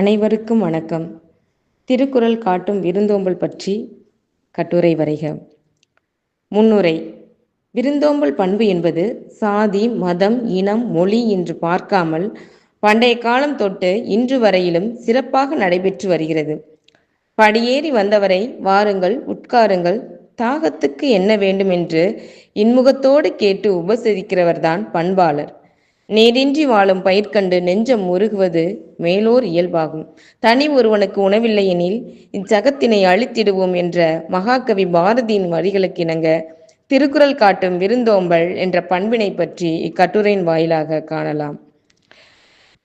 அனைவருக்கும் வணக்கம். திருக்குறள் காட்டும் விருந்தோம்பல் பற்றி கட்டுரை வரைக. முன்னுரை விருந்தோம்பல் பண்பு என்பது சாதி மதம் இனம் மொழி என்று பார்க்காமல் பண்டைய காலம் தொட்டு இன்று வரையிலும் சிறப்பாக நடைபெற்று வருகிறது. படியேறி வந்தவரை வாருங்கள் உட்காருங்கள். தாகத்துக்கு என்ன வேண்டும் என்று இன்முகத்தோடு கேட்டு உபசரிக்கிறவர்தான் பண்பாளர். நீரின்றி வாழும் பயிர்கண்டு நெஞ்சம் உருகுவது மேலோர் இயல்பாகும். தனி ஒருவனுக்கு உணவில்லை எனில் இச்சகத்தினை அழித்திடுவோம் என்ற மகாகவி பாரதியின் வரிகளுக்கு இணங்க திருக்குறள் காட்டும் விருந்தோம்பல் என்ற பண்பினை பற்றி இக்கட்டுரையின் வாயிலாக காணலாம்.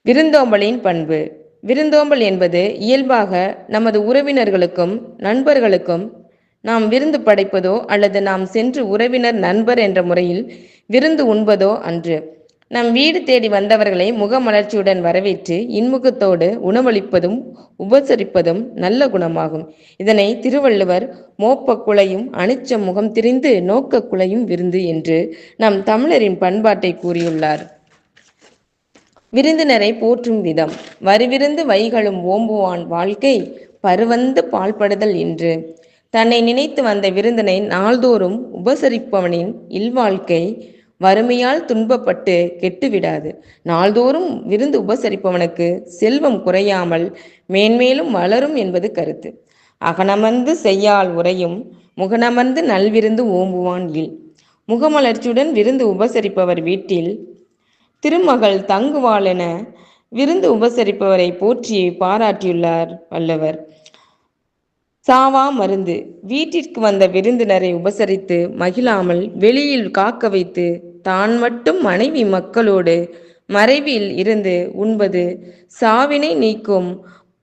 விருந்தோம்பலின் பண்பு. விருந்தோம்பல் என்பது இயல்பாக நமது உறவினர்களுக்கும் நண்பர்களுக்கும் நாம் விருந்து படைப்பதோ அல்லது நாம் சென்று உறவினர் நண்பர் என்ற முறையில் விருந்து உண்பதோ அன்று. நம் வீடு தேடி வந்தவர்களை முகமலர்ச்சியுடன் வரவேற்று இன்முகத்தோடு உணவளிப்பதும் உபசரிப்பதும் நல்ல குணமாகும். இதனை திருவள்ளுவர் மோப்ப குலையும் அணிச்ச முகம் திரிந்து நோக்க குலையும் விருந்து என்று நம் தமிழரின் பண்பாட்டை கூறியுள்ளார். விருந்தினரை போற்றும் விதம். வரிவிருந்து வைகளும் ஓம்புவான் வாழ்க்கை பருவந்து பால்படுதல் என்று. தன்னை நினைத்து வந்த விருந்தினை நாள்தோறும் உபசரிப்பவனின் இல்வாழ்க்கை வறுமையால் துன்பப்பட்டு கெட்டுவிடாது. நாள்தோறும் விருந்து உபசரிப்பவனுக்கு செல்வம் குறையாமல் மேன்மேலும் வளரும் என்பது கருத்து. அகனமர்ந்து செய்யால் உரையும் முகனமர்ந்து நல்விருந்து ஓம்புவான் இல். முகமலர்ச்சியுடன் விருந்து உபசரிப்பவர் வீட்டில் திருமகள் தங்குவாள் என விருந்து உபசரிப்பவரை போற்றி பாராட்டியுள்ளார் வல்லவர். சாவா மருந்து. வீட்டிற்கு வந்த விருந்தினரை உபசரித்து மகிழாமல் வெளியில் காக்க வைத்து தான் மட்டும் மனைவி மக்களோடு மறைவில் இருந்து உண்பது சாவினை நீக்கும்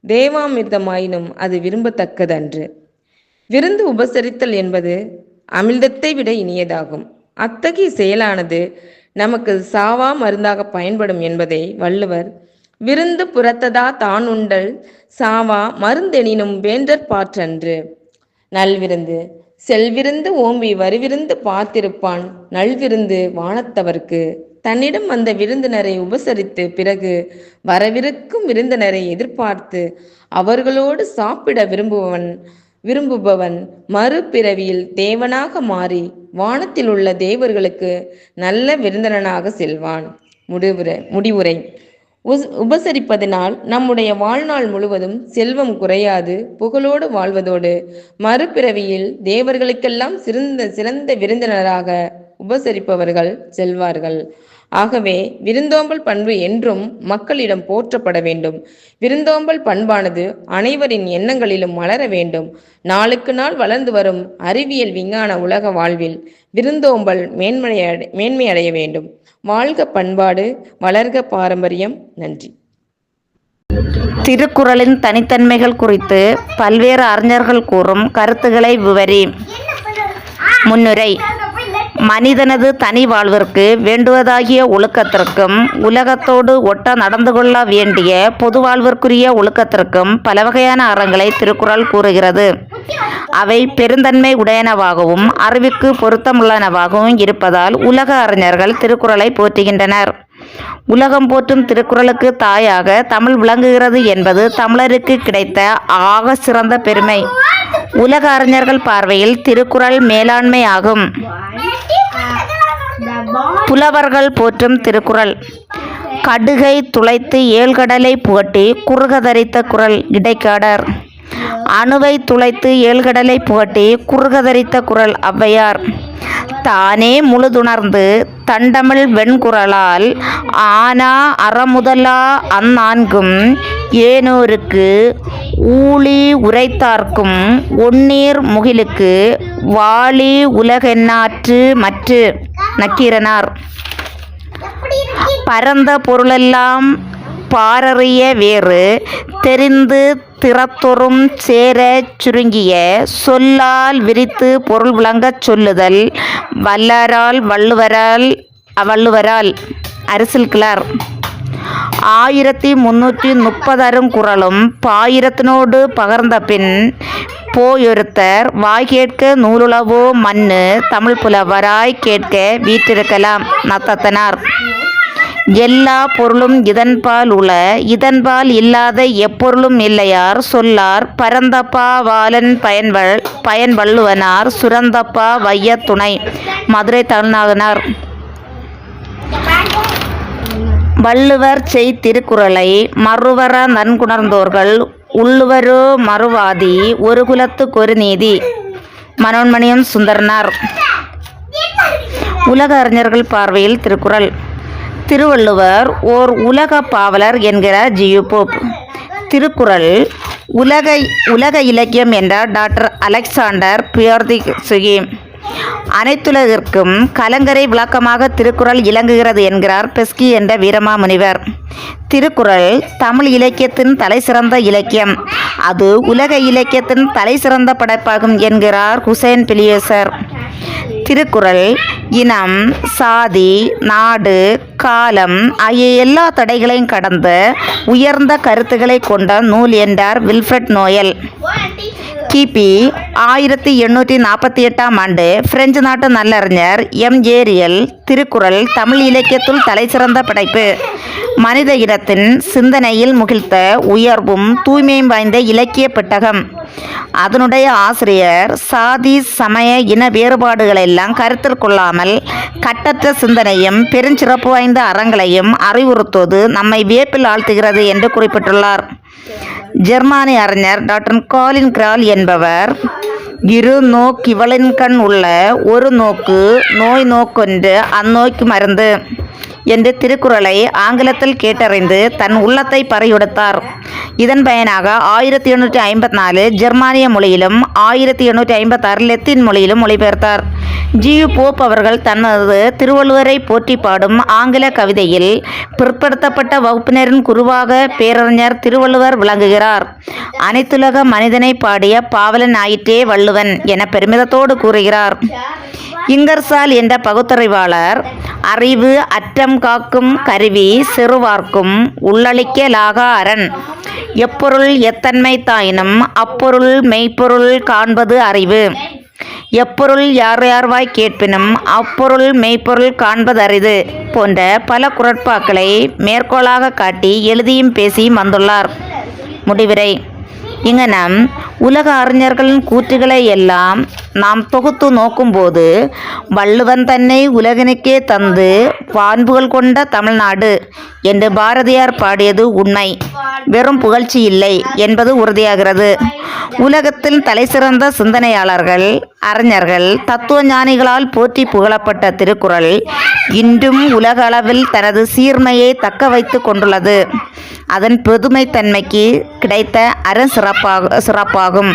தேவாமிர்தமாயினும் அது விரும்பத்தக்கதன்று. விருந்து உபசரித்தல் என்பது அமிர்தத்தை விட இனியதாகும். அத்தகைய செயலானது நமக்கு சாவா மருந்தாக பயன்படும் என்பதை வள்ளுவர் விருந்து புறத்ததா தான் உண்டல் சாவா மருந்தெனினும் வேண்டற் பாற்றன்று. நல்விருந்து செல்விருந்து ஓம்பி வருவிருந்து பார்த்திருப்பான் நல்விருந்து வானத்தவர்க்கு. தன்னிடம் வந்த விருந்தினரை உபசரித்து பிறகு வரவிருக்கும் விருந்தினரை எதிர்பார்த்து அவர்களோடு சாப்பிட விரும்புபவன் விரும்புபவன் மறுபிறவியில் தேவனாக மாறி வானத்தில் உள்ள தேவர்களுக்கு நல்ல விருந்தினனாக செல்வான். முடிவுரை முடிவுரை. உபசரிப்பதனால் நம்முடைய வாழ்நாள் முழுவதும் செல்வம் குறையாது புகழோடு வாழ்வதோடு. மறுபிறவியில் தேவர்களுக்கெல்லாம் சிறந்த சிறந்த விருந்தினராக உபசரிப்பவர்கள் செல்வார்கள். ஆகவே விருந்தோம்பல் பண்பு என்றும் மக்களிடம் போற்றப்பட வேண்டும். விருந்தோம்பல் பண்பானது அனைவரின் எண்ணங்களிலும் மலர வேண்டும். நாளுக்கு நாள் வளர்ந்து வரும் அறிவியல் விஞ்ஞான உலக வாழ்வில் விருந்தோம்பல் மேன்மையடை மேன்மையடைய வேண்டும். வாழ்க பண்பாடு வளர்க பாரம்பரியம். நன்றி. திருக்குறளின் தனித்தன்மைகள் குறித்து பல்வேறு அறிஞர்கள் கூறும் கருத்துக்களை விவரி. முன்னுரை மனிதனது தனி வாழ்விற்கு வேண்டுவதாகிய ஒழுக்கத்திற்கும் உலகத்தோடு ஒட்ட நடந்து கொள்ள வேண்டிய பொது வாழ்விற்குரிய ஒழுக்கத்திற்கும் பல வகையான அறங்களை திருக்குறள் கூறுகிறது. அவை பெருந்தன்மை உடையனவாகவும் அறிவுக்கு பொருத்தமுள்ளனவாகவும் இருப்பதால் உலக அறிஞர்கள் திருக்குறளை போற்றுகின்றனர். உலகம் போற்றும் திருக்குறளுக்கு தாயாக தமிழ் விளங்குகிறது என்பது தமிழருக்கு கிடைத்த ஆக சிறந்த பெருமை. உலக அறிஞர்கள் பார்வையில் திருக்குறள் மேலாண்மை ஆகும். புலவர்கள் போற்றும் திருக்குறள். கடுகை துளைத்து ஏழ்கடலை புகட்டி குறுகதரித்த குரல் இடைக்காடர். அணுவை துளைத்து ஏழ்கடலை புகட்டி குறுகதரித்த குரல் ஔவையார். தானே முழுதுணர்ந்து தண்டமிழ் வெண்குரலால் ஆனா அறமுதலா அந்நான்கும் ஏனோருக்கு ஊழி உரைத்தார்க்கும் ஒன்னீர் முகிலுக்கு வாளி உலகென்னாற்று மற்று நக்கீரனார். பரந்த பொருளெல்லாம் பாரறிய வேறு தெரிந்து திறத்தொறும் சேர சுருங்கிய சொல்லால் விரித்து பொருள் விளங்கச் சொல்லுதல் வல்லாரால் வள்ளுவரால் வள்ளுவரால் அரசில் கிளார் ஆயிரத்தி முன்னூற்றி முப்பதரும் குரலும் பாயிரத்தினோடு பகர்ந்த பின் போயொருத்தர் வாய் கேட்க நூலுளவோ மண்ணு தமிழ் புலவராய் கேட்க வீற்றிருக்கலாம் நத்தத்தனார். எல்லா பொருளும் இதன்பால் உள இதன்பால் இல்லாத எப்பொருளும் இல்லையார் சொல்லார் பரந்தப்பா வாலன் பயன்வள் பயன் வள்ளுவனார் சுரந்தப்பா வையத் துணை மதுரை தமிழ்நாகனார் வள்ளுவர் செய் திருக்குறளை மறுவர நன்குணர்ந்தோர்கள் உள்ளுவரோ மறுவாதி ஒரு குலத்துக்கு ஒரு நீதி. மனோன்மணியம் சுந்தரனார். உலக அறிஞர்கள் பார்வையில் திருக்குறள். திருவள்ளுவர் ஓர் உலக பாவலர் என்கிறார் ஜியூபோப். திருக்குறள் உலக உலக இலக்கியம் என்றார் டாக்டர் அலெக்சாண்டர் பியோர்திசுகி. அனைத்துலகிற்கும் கலங்கரை விளக்கமாக திருக்குறள் இலங்குகிறது என்கிறார் பெஸ்கி என்ற வீரமா முனிவர். திருக்குறள் தமிழ் இலக்கியத்தின் தலைசிறந்த இலக்கியம். அது உலக இலக்கியத்தின் தலைசிறந்த படைப்பாகும் என்கிறார் ஹுசைன் பிலியேசர். திருக்குறள் இனம் சாதி நாடு காலம் ஆகிய எல்லா தடைகளையும் கடந்து உயர்ந்த கருத்துக்களை கொண்ட நூல் என்றார் வில்ஃப்ரெட் நோயல். கிபி ஆயிரத்தி எண்ணூற்றி நாற்பத்தி எட்டாம் ஆண்டு பிரெஞ்சு நாட்டு நல்லறிஞர் எம். ஏரியல் திருக்குறள் தமிழ் இலக்கியத்துள் தலைசிறந்த படைப்பு. மனித இனத்தின் சிந்தனையில் முகிழ்த்த உயர்வும் தூய்மையும் வாய்ந்த இலக்கிய பெட்டகம். அதனுடைய ஆசிரியர் சாதி சமய இன வேறுபாடுகளெல்லாம் கருத்தில் கொள்ளாமல் கட்டற்ற சிந்தனையும் பெருஞ்சிறப்பு வாய்ந்த அறங்களையும் அறிவுறுத்துவது நம்மை வியப்பில் ஆழ்த்துகிறது என்று குறிப்பிட்டுள்ளார். ஜெர்மானிய அறிஞர் டாக்டர் காலின் கிரால் என்பவர் இரு நோக்கிவளின் கண் உள்ள ஒரு நோக்கு நோய் நோக்கொன்று அந்நோய்க்கு மருந்து. என்று திருக்குறளை ஆங்கிலத்தில் கேட்டறிந்து தன் உள்ளத்தை பறையொடுத்தார். இதன் பயனாக ஆயிரத்தி எண்ணூற்றி ஐம்பத்தி நாலு ஜெர்மானிய மொழியிலும் ஆயிரத்தி எண்ணூற்றி ஐம்பத்தாறு லெத்தின் மொழியிலும் மொழிபெயர்த்தார். ஜியு போப் அவர்கள் தனது திருவள்ளுவரை போற்றி பாடும் ஆங்கில கவிதையில் பிற்படுத்தப்பட்ட வகுப்பினரின் குருவாக பேரறிஞர் திருவள்ளுவர் விளங்குகிறார். அனைத்துலக மனிதனை பாடிய பாவலன் ஆயிற்றே வள்ளுவன் என பெருமிதத்தோடு கூறுகிறார். இங்கர்சால் என்ற பகுத்தறிவாளர் அறிவு அற்றம் காக்கும் கருவி சிறுவார்க்கும் உள்ளளிக்கலாகா அரண் எப்பொருள் எத்தன்மை தாயினும் அப்பொருள் மெய்ப்பொருள் காண்பது அறிவு. எப்பொருள் யார் யார்வாய் கேட்பினும் அப்பொருள் மெய்ப்பொருள் காண்பதரிது போன்ற பல குரட்பாக்களை மேற்கோளாக காட்டி எழுதியும் பேசியும் வந்துள்ளார். முடிவிரை இங்கனம் உலக அறிஞர்களின் கூற்றுகளை எல்லாம் நாம் தொகுத்து நோக்கும்போது வள்ளுவன் தன்னை உலகினுக்கே தந்து பான்புகள் கொண்ட தமிழ்நாடு என்று பாரதியார் பாடியது உண்மை. வெறும் புகழ்ச்சி இல்லை என்பது உறுதியாகிறது. உலகத்தில் தலைசிறந்த சிந்தனையாளர்கள் அறிஞர்கள் தத்துவ ஞானிகளால் போற்றி புகழப்பட்ட திருக்குறள் இன்றும் உலக அளவில் தனது சீர்மையை தக்க வைத்து கொண்டுள்ளது. அதன் புதுமைத்தன்மைக்கு கிடைத்த அறசிறப்பாக சிறப்பாகும்.